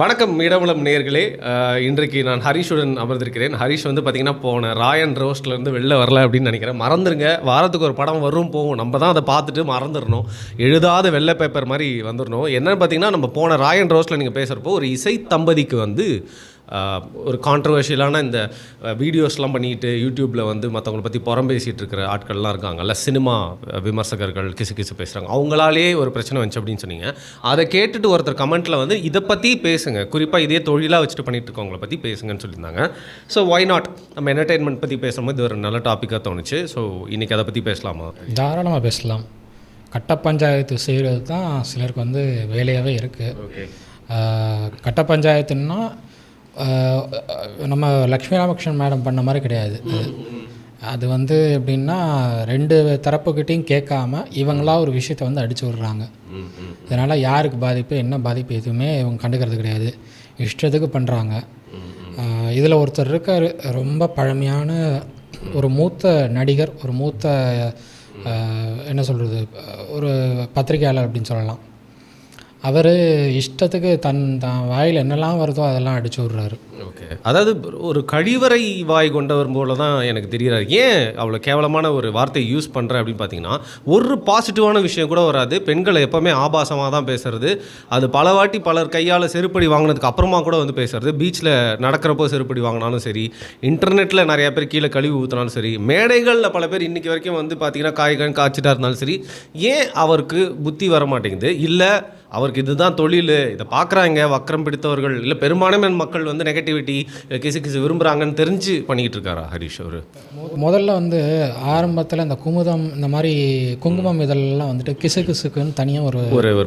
வணக்கம் இடவளம் நேர்களே இன்றைக்கு நான் ஹரிஷுடன் அமர்ந்திருக்கிறேன். ஹரிஷ் வந்து பார்த்தீங்கன்னா போன ராயன் ரோஸ்ட்லேருந்து வெளில வரல அப்படின்னு நினைக்கிறேன். மறந்துருங்க. வாரத்துக்கு ஒரு படம் வரும் போகும். நம்ம தான் அதை பார்த்துட்டு மறந்துடணும். எழுதாத வெள்ளை பேப்பர் மாதிரி வந்துடணும். என்னென்னு பார்த்தீங்கன்னா நம்ம போன ராயன் ரோஸ்ட்டில் நீங்கள் பேசுகிறப்போ ஒரு இசை தம்பதிக்கு வந்து ஒரு கான்ட்ரவர்ஷியலான இந்த வீடியோஸ்லாம் பண்ணிட்டு யூடியூப்பில் வந்து மற்றவங்களை பற்றி புறம் பேசிகிட்டு இருக்கிற ஆட்கள்லாம் இருக்காங்கல்ல சினிமா விமர்சகர்கள் கிசு கிசு பேசுகிறாங்க அவங்களாலே ஒரு பிரச்சனை வந்துச்சு அப்படின்னு சொன்னீங்க. அதை கேட்டுட்டு ஒருத்தர் கமெண்ட்டில் வந்து இதை பற்றி பேசுங்க. குறிப்பாக இதே தொழிலாக வச்சுட்டு பண்ணிட்டு இருக்கவங்கள பற்றி பேசுங்கன்னு சொல்லியிருந்தாங்க. ஸோ ஒய் நாட் நம்ம என்டர்டெயின்மெண்ட் பற்றி பேசும்போது இது ஒரு நல்ல டாப்பிக்காக தோணுச்சு. ஸோ இன்றைக்கி அதை பற்றி பேசலாமா? தாராளமாக பேசலாம். கட்ட பஞ்சாயத்து செய்கிறது தான் சிலருக்கு வந்து வேலையாகவே இருக்குது ஓகே கட்ட பஞ்சாயத்துன்னா நம்ம லக்ஷ்மி ராமகிருஷ்ணன் மேடம் பண்ண மாதிரி கிடையாது. அது. அது வந்து எப்படின்னா ரெண்டு தரப்புக்கிட்டையும் கேட்காம இவங்களா ஒரு விஷயத்தை வந்து அடிச்சு விடுறாங்க. இதனால் யாருக்கு பாதிப்பு என்ன பாதிப்பு எதுவுமே இவங்க கண்டுக்கிறது கிடையாது. இஷ்டத்துக்கு பண்ணுறாங்க இதில் ஒருத்தர் இருக்கார் ரொம்ப பழமையான ஒரு மூத்த நடிகர் ஒரு மூத்த என்ன சொல்கிறது ஒரு பத்திரிகையாளர் அப்படின்னு சொல்லலாம். அவர் இஷ்டத்துக்கு தன் தான் வாயில் என்னெல்லாம் வருதோ அதெல்லாம் அடிச்சு விட்றாரு. ஓகே. அதாவது ஒரு கழிவறை வாய் கொண்டவர் போல தான் எனக்கு தெரிகிறார். ஏன் அவ்வளோ கேவலமான ஒரு வார்த்தையை யூஸ் பண்ணுறேன் அப்படின்னு பார்த்தீங்கன்னா ஒரு பாசிட்டிவான விஷயம் கூட வராது. பெண்களை எப்போவுமே ஆபாசமாக தான் பேசுறது. அது பல வாட்டி பலர் கையால் செருப்படி வாங்கினதுக்கு அப்புறமா கூட வந்து பேசுறது. பீச்சில் நடக்கிறப்போ செருப்படி வாங்கினாலும் சரி இன்டர்நெட்டில் நிறைய பேர் கீழே கழிவு ஊற்றினாலும் சரி மேடைகளில் பல பேர் இன்றைக்கி வரைக்கும் வந்து பார்த்தீங்கன்னா காய்கறி காய்ச்சிட்டா இருந்தாலும் சரி ஏன் அவருக்கு புத்தி வர மாட்டேங்குது இல்லை அவர் அவருக்கு இதுதான் தொழில். இதை பார்க்குறாங்க வக்கரம் பிடித்தவர்கள். இல்லை பெரும்பான்மை மக்கள் வந்து நெகட்டிவிட்டி கிசு கிசு விரும்புகிறாங்கன்னு தெரிஞ்சு பண்ணிக்கிட்டு இருக்காரா ஹரிஷ் அவர்? முதல்ல வந்து ஆரம்பத்தில் இந்த குமுதம் இந்த மாதிரி குங்குமம் இதெல்லாம் வந்துட்டு கிசு கிசுக்குன்னு தனியாக ஒரு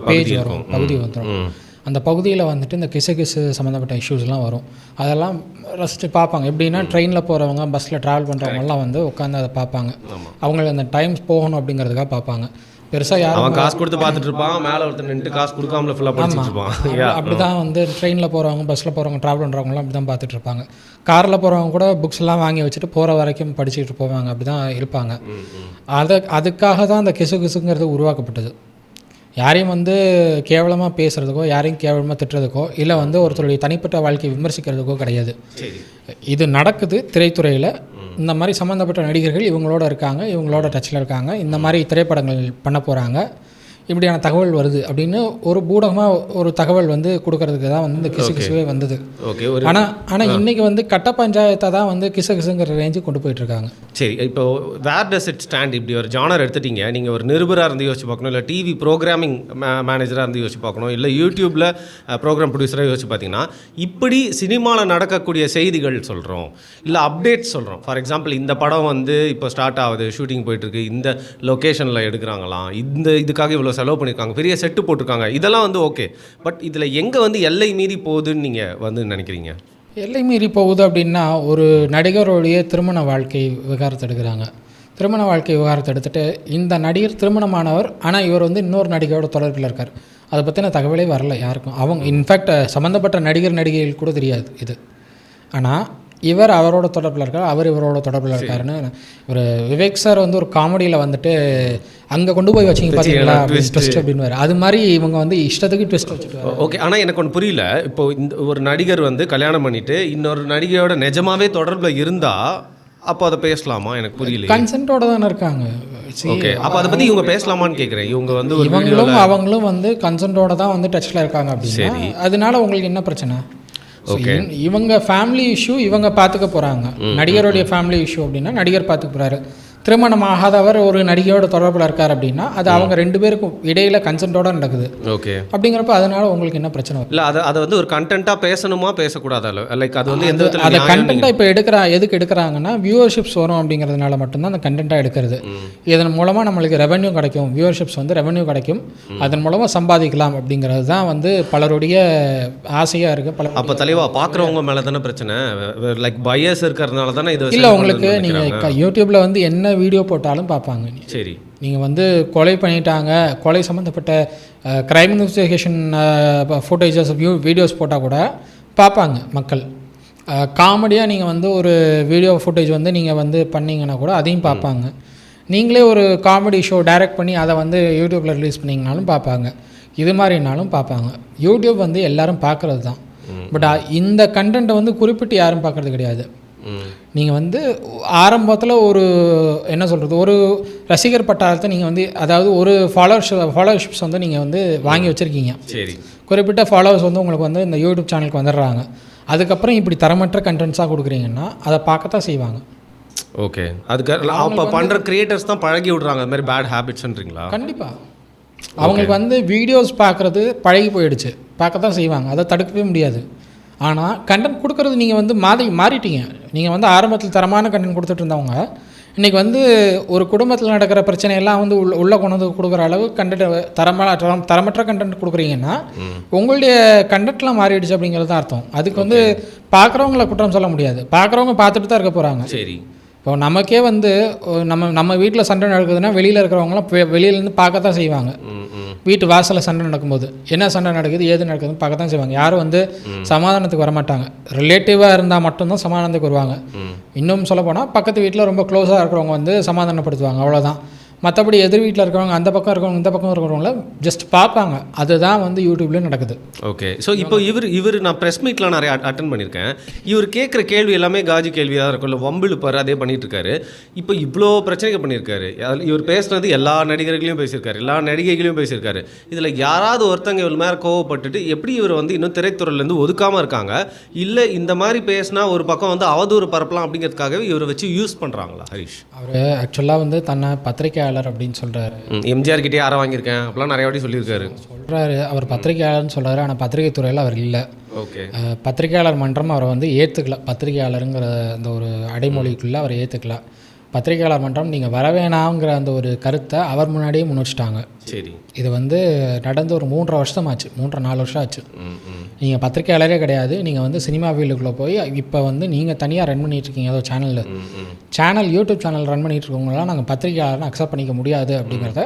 பேஜ் வரும் பகுதி வந்துடும். அந்த பகுதியில் வந்துட்டு இந்த கிசு கிசு சம்மந்தப்பட்ட இஷ்யூஸ்லாம் வரும். அதெல்லாம் ரசித்து பார்ப்பாங்க. எப்படின்னா ட்ரெயினில் போகிறவங்க பஸ்ஸில் ட்ராவல் பண்ணுறவங்கலாம் வந்து உட்காந்து அதை பார்ப்பாங்க. அவங்களுக்கு அந்த டைம்ஸ் போகணும் அப்படிங்கிறதுக்காக பார்ப்பாங்க. பெருசாக யாரும் அவன் காசு கொடுத்து பார்த்துட்டு இருப்பான் மேலே ஒருத்தர் நின்று காசு கொடுக்காமல ஃபுல்லாக படிச்சுட்டு இருப்பான். அப்படி தான் வந்து ட்ரெயினில் போகிறவங்க பஸ்ஸில் போகிறவங்க ட்ராவல் பண்ணுறவங்களாம் அப்படி தான் பார்த்துட்டு இருப்பாங்க. காரில் போகிறவங்க கூட புக்ஸ் எல்லாம் வாங்கி வச்சுட்டு போகிற வரைக்கும் படிச்சுட்டு போவாங்க அப்படி தான் இருப்பாங்க. அதை அதுக்காக தான் அந்த கிசு கிசுங்கிறது உருவாக்கப்பட்டது. யாரையும் வந்து கேவலமாக பேசுகிறதுக்கோ யாரையும் கேவலமாக திட்டுறதுக்கோ இல்லை வந்து ஒருத்தருடைய தனிப்பட்ட வாழ்க்கையை விமர்சிக்கிறதுக்கோ கிடையாது. இது நடக்குது திரைத்துறையில். இந்த மாதிரி சம்மந்தப்பட்ட நடிகர்கள் இவங்களோட இருக்காங்க இவங்களோட டச்சில் இருக்காங்க. இந்த மாதிரி திரைப்படங்கள் பண்ண போகிறாங்க இப்படியான தகவல் வருது அப்படின்னு ஒரு பூடகமாக ஒரு தகவல் வந்து கொடுக்கறதுக்கு தான் வந்து இந்த கிசு கிசுவே வந்தது. ஓகே ஒரு ஆனால் ஆனால் இன்னைக்கு வந்து கட்ட பஞ்சாயத்தை தான் வந்து கிசு கிசுங்கிற ரேஞ்சுக்கு கொண்டு போயிட்டு இருக்காங்க. சரி இப்போ வேர் டஸ் இட் ஸ்டாண்ட் இப்படி ஒரு ஜானர் எடுத்துட்டீங்க. நீங்கள் ஒரு நிருபராக இருந்து யோசிச்சு பார்க்கணும் இல்லை டிவி ப்ரோக்ராமிங் மேனேஜராக இருந்து யோசிச்சு பார்க்கணும் இல்லை யூடியூப்பில் ப்ரோக்ராம் ப்ரொடியூசராக யோசிச்சு பார்த்தீங்கன்னா இப்படி சினிமாவில் நடக்கக்கூடிய செய்திகள் சொல்கிறோம் இல்லை அப்டேட்ஸ் சொல்கிறோம் ஃபார் எக்ஸாம்பிள் இந்த படம் வந்து இப்போ ஸ்டார்ட் ஆகுது ஷூட்டிங் போயிட்டுருக்கு இந்த லொக்கேஷனில் எடுக்கிறாங்களாம் இந்த இதுக்காக இவ்வளோ செலவு பண்ணியிருக்காங்க பெரிய செட்டு போட்டிருக்காங்க. இதெல்லாம் வந்து ஓகே பட் இதில் எங்கே வந்து எல்லை மீறி போகுதுன்னு நீங்கள் வந்து நினைக்கிறீங்க? எல்லை மீறி போகுது அப்படின்னா ஒரு நடிகருடைய திருமண வாழ்க்கை விவகாரத்தை எடுக்கிறாங்க. திருமண வாழ்க்கை விவகாரத்தை எடுத்துகிட்டு இந்த நடிகர் திருமணமானவர் ஆனால் இவர் வந்து இன்னொரு நடிகையோட தொடர்பில் இருக்கார். அதை பற்றின தகவலே வரல யாருக்கும். அவங்க இன்ஃபேக்ட் சம்மந்தப்பட்ட நடிகர் நடிகைகள் கூட தெரியாது இது. ஆனால் இவர் அவரோட தொடர்பில் இருக்கார் அவர் இவரோட தொடர்பில் இருக்காருன்னு ஒரு விவேக் சார் வந்து ஒரு காமெடியில் வந்துட்டு அங்கே கொண்டு போய் வச்சிங்க பார்த்தீங்களா ட்விஸ்ட் அப்படின்னு அது மாதிரி இவங்க வந்து இஷ்டத்துக்கு ட்விஸ்ட் வச்சுட்டு ஓகே ஆனால் எனக்கு ஒன்று புரியல. இப்போ இந்த ஒரு நடிகர் வந்து கல்யாணம் பண்ணிட்டு இன்னொரு நடிகையோட நிஜமாவே தொடர்பில் இருந்தா அப்போ அதை பேசலாமா? எனக்கு புரியல கன்சென்ட்டோட தானே இருக்காங்க. ஓகே அப்போ அதை பற்றி இவங்க பேசலாமான்னு கேட்குறேன் இவங்க வந்து இவங்களும் அவங்களும் வந்து கன்சென்ட்டோட தான் வந்து டச்சில் இருக்காங்க அப்படின்னா அதனால உங்களுக்கு என்ன பிரச்சனை? இவங்க- ஃபேமிலி இஷ்யூ இவங்க பார்த்துக்க போகிறாங்க நடிகருடைய ஃபேமிலி இஷ்யூ அப்படின்னா நடிகர் பார்த்துக்க போகிறாரு திருமணம் ஆகாதவர் ஒரு நடிகையோட தொடர்பில் இருக்கார் அப்படின்னா அது அவங்க ரெண்டு பேருக்கும் இடையில கன்சென்ட்டோட நடக்குது. ஓகே. அப்படிங்கிறப்ப அதனால உங்களுக்கு என்ன பிரச்சனை இல்லை அதை அதை வந்து ஒரு கண்டென்ட்டாக பேசணுமா பேசக்கூடாதா? லைக் அது வந்து எந்த அதை கண்டென்ட்டாக இப்போ எடுக்கிறா எதுக்கு எடுக்கிறாங்கன்னா வியூவர்ஷிப்ஸ் வரும் அப்படிங்கிறதுனால மட்டும்தான் அந்த கண்டென்ட்டாக எடுக்கிறது. இதன் மூலமாக நம்மளுக்கு ரெவென்யூ கிடைக்கும். வியூவர்ஷிப்ஸ் வந்து ரெவென்யூ கிடைக்கும். அதன் மூலமாக சம்பாதிக்கலாம் அப்படிங்கிறது தான் வந்து பலருடைய ஆசையாக இருக்குது பல அப்போ தலைவா பார்க்குறவங்க மேலே தானே பிரச்சனை? லைக் பயஸ் இருக்கிறதுனால தானே இது இல்லை உங்களுக்கு நீங்கள். யூடியூப்பில் வந்து என்ன வீடியோ போட்டாலும் பார்ப்பாங்க. சரி. நீங்கள் வந்து கொலை பண்ணிட்டாங்க கொலை சம்மந்தப்பட்ட crime investigation footages view videos போட்டால் கூட பார்ப்பாங்க மக்கள். காமெடியாக நீங்கள் வந்து ஒரு வீடியோ ஃபுட்டேஜ் வந்து நீங்கள் வந்து பண்ணீங்கன்னா கூட அதையும் பார்ப்பாங்க. நீங்களே ஒரு காமெடி ஷோ டைரக்ட் பண்ணி அதை வந்து யூடியூப்பில் ரிலீஸ் பண்ணிங்கனாலும் பார்ப்பாங்க. இது மாதிரினாலும் பார்ப்பாங்க. யூடியூப் வந்து எல்லாரும் பார்க்குறது தான். பட் இந்த கண்டென்ட்டை வந்து குறிப்பிட்டு யாரும் பார்க்கறது கிடையாது. நீங்கள் வந்து ஆரம்பத்தில் ஒரு என்ன சொல்கிறது ஒரு ரசிகர் பட்டாளத்தை நீங்கள் வந்து அதாவது ஒரு ஃபாலோவர்ஸ் ஃபாலோவர்ஷிப்ஸ் வந்து நீங்கள் வந்து வாங்கி வச்சுருக்கீங்க. சரி. குறிப்பிட்ட ஃபாலோவர்ஸ் வந்து உங்களுக்கு வந்து இந்த யூடியூப் சேனலுக்கு வந்துடுறாங்க. அதுக்கப்புறம் இப்படி தரமற்ற கண்டென்ட்ஸாக கொடுக்குறீங்கன்னா அதை பார்க்கத்தான் செய்வாங்க. ஓகே. அதுக்கு அப்போ பண்ணுற கிரியேட்டர்ஸ் தான் பழகி விடுறாங்க. அது மாதிரி பேட் ஹேபிட்ஸ்ன்றீங்களா கண்டிப்பாக அவங்களுக்கு வந்து வீடியோஸ் பார்க்குறது பழகி போயிடுச்சு. பார்க்க தான் செய்வாங்க. அதை தடுக்கவே முடியாது. ஆனால் கண்டென்ட் கொடுக்குறது நீங்கள் வந்து மாறி மாறிட்டீங்க. நீங்கள் வந்து ஆரம்பத்தில் தரமான கண்டென்ட் கொடுத்துட்டு இருந்தவங்க இன்றைக்கி வந்து ஒரு குடும்பத்தில் நடக்கிற பிரச்சனையெல்லாம் வந்து உள்ள உள்ளே கொண்டு வந்து கொடுக்குற அளவு கண்டென்ட் தரமான தரம் தரமற்ற கண்டென்ட் கொடுக்குறீங்கன்னா உங்களுடைய கண்டென்ட்லாம் மாறிடுச்சு அப்படிங்கிறது தான் அர்த்தம். அதுக்கு வந்து பார்க்குறவங்கள குற்றம் சொல்ல முடியாது. பார்க்குறவங்க பார்த்துட்டு தான் இருக்க போகிறாங்க சரி. இப்போ நமக்கே வந்து நம்ம நம்ம வீட்டில் சண்டை நடக்குதுன்னா வெளியில் இருக்கிறவங்களாம் வெளியிலேருந்து பார்க்க தான் செய்வாங்க வீட்டு வாசலில் சண்டை நடக்கும்போது என்ன சண்டை நடக்குது ஏது நடக்குதுன்னு பார்க்க தான் செய்வாங்க. யாரும் வந்து சமாதானத்துக்கு வர மாட்டாங்க ரிலேட்டிவாக இருந்தால் மட்டும்தான் சமாதானத்துக்கு வருவாங்க. இன்னும் சொல்ல போனால் பக்கத்து வீட்டில் ரொம்ப க்ளோஸாக இருக்கிறவங்க வந்து சமாதானப்படுத்துவாங்க. அவ்வளோதான் மற்றபடி எதிர் வீட்டில் இருக்கிறவங்க அந்த பக்கம் இருக்கிறவங்க இந்த பக்கம் இருக்கிறவங்கள ஜஸ்ட் பார்ப்பாங்க. அதுதான் வந்து யூடியூப்லேயும் நடக்குது. ஓகே ஸோ இப்போ இவர் இவர் நான் ப்ரெஸ் மீட்லாம் நிறைய அட்டன் பண்ணியிருக்கேன். இவர் கேட்குற கேள்வி எல்லாமே காஜி கேள்வியாக இருக்கும். இல்லை வம்பிழுப்பார் அதே பண்ணிட்டு இருக்காரு இப்போ இவ்வளோ பிரச்சனைகள் பண்ணியிருக்காரு. இவர் பேசுனது எல்லா நடிகர்களையும் பேசியிருக்காரு. எல்லா நடிகைகளையும் பேசியிருக்காரு. இதில் யாராவது ஒருத்தங்க இவ்வளோ மேலே கோவப்பட்டுட்டு எப்படி இவர் வந்து இன்னும் திரைத்துறையிலேருந்து ஒதுக்காமல் இருக்காங்க? இல்லை இந்த மாதிரி பேசினா ஒரு பக்கம் வந்து அவதூறு பரப்பலாம் அப்படிங்கிறதுக்காகவே இவரை வச்சு யூஸ் பண்ணுறாங்களா ஹரிஷ்? அவர் ஆக்சுவலாக வந்து தன்னை பத்திரிக்கையாளர் அப்படின்னு சொல்கிறாரு எம்ஜிஆர் கிட்டே யாரை வாங்கியிருக்கேன் அப்படிலாம் நிறைய வாட்டி சொல்லியிருக்காரு. சொல்கிறாரு அவர் பத்திரிக்கையாளர்னு சொல்கிறாரு ஆனால் பத்திரிகை துறையில் அவர் இல்லை. ஓகே. பத்திரிகையாளர் மன்றம் அவரை வந்து ஏற்றுக்கல பத்திரிகையாளருங்கிற அந்த ஒரு அடைமொழிக்குள்ளே அவரை ஏற்றுக்கல பத்திரிகையாளர் மன்றம் நீங்கள் வர வேணாங்கிற அந்த ஒரு கருத்தை அவர் முன்னாடியே முன் வச்சுட்டாங்க சரி. இது வந்து நடந்து ஒரு மூன்றரை வருஷம் ஆச்சு மூன்றரை நாலு வருஷம் ஆச்சு நீங்கள் பத்திரிகையாளரே கிடையாது. நீங்கள் வந்து சினிமா ஃபீல்டுக்குள்ளே போய் இப்போ வந்து நீங்கள் தனியாக ரன் பண்ணிட்டு இருக்கீங்க ஏதோ சேனலில். சேனல் யூடியூப் சேனல் ரன் பண்ணிட்டு இருக்கவங்களாம் நாங்கள் பத்திரிகையாளர்னு அக்செப்ட் பண்ணிக்க முடியாது அப்படிங்கிறத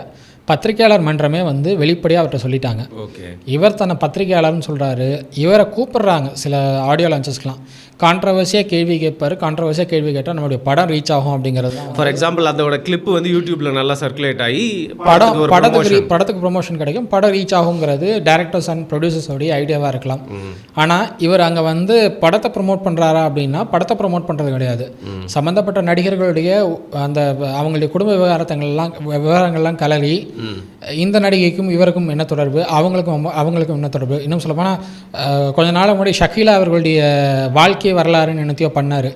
பத்திரிகையாளர் மன்றமே வந்து வெளிப்படையாக அவர்கிட்ட சொல்லிட்டாங்க. ஓகே. இவர் தன்னை பத்திரிகையாளர்னு சொல்கிறாரு இவரை கூப்பிடுறாங்க சில ஆடியோ லான்ச்சஸ்க்கெலாம் கான்ட்ரவர்சியாக கேள்வி கேட்பாரு. கான்ட்ரவர்சியாக கேள்வி கேட்டால் நம்மளுடைய படம் ரீச் ஆகும் அப்படிங்கிறது ஃபார் எக்ஸாம்பிள் அதோட கிளிப்பு வந்து யூடியூப்ல நல்லா சர்க்குலேட் ஆகி படம் படத்துக்கு படத்துக்கு ப்ரொமோஷன் கிடைக்கும். படம் ரீச் ஆகுங்கிறது டேரக்டர்ஸ் அண்ட் ப்ரொடியூசர்ஸோடைய ஐடியாவாக இருக்கலாம். ஆனால் இவர் அங்கே வந்து படத்தை ப்ரொமோட் பண்ணுறாரா அப்படின்னா படத்தை ப்ரொமோட் பண்ணுறது கிடையாது. சம்மந்தப்பட்ட நடிகர்களுடைய அந்த அவங்களுடைய குடும்ப விவகாரத்தங்கள்லாம் விவகாரங்கள்லாம் கலரி இந்த நடிகைக்கும் இவருக்கும் என்ன தொடர்பு? அவங்களுக்கும் அவங்க- அவங்களுக்கும் என்ன தொடர்பு? இன்னும் சொல்லப்போனால் கொஞ்ச நாள் முன்னாடி ஷக்கீலா அவர்களுடைய வாழ்க்கை வரலாறுன்னு என்னத்தையோ பண்ணார்.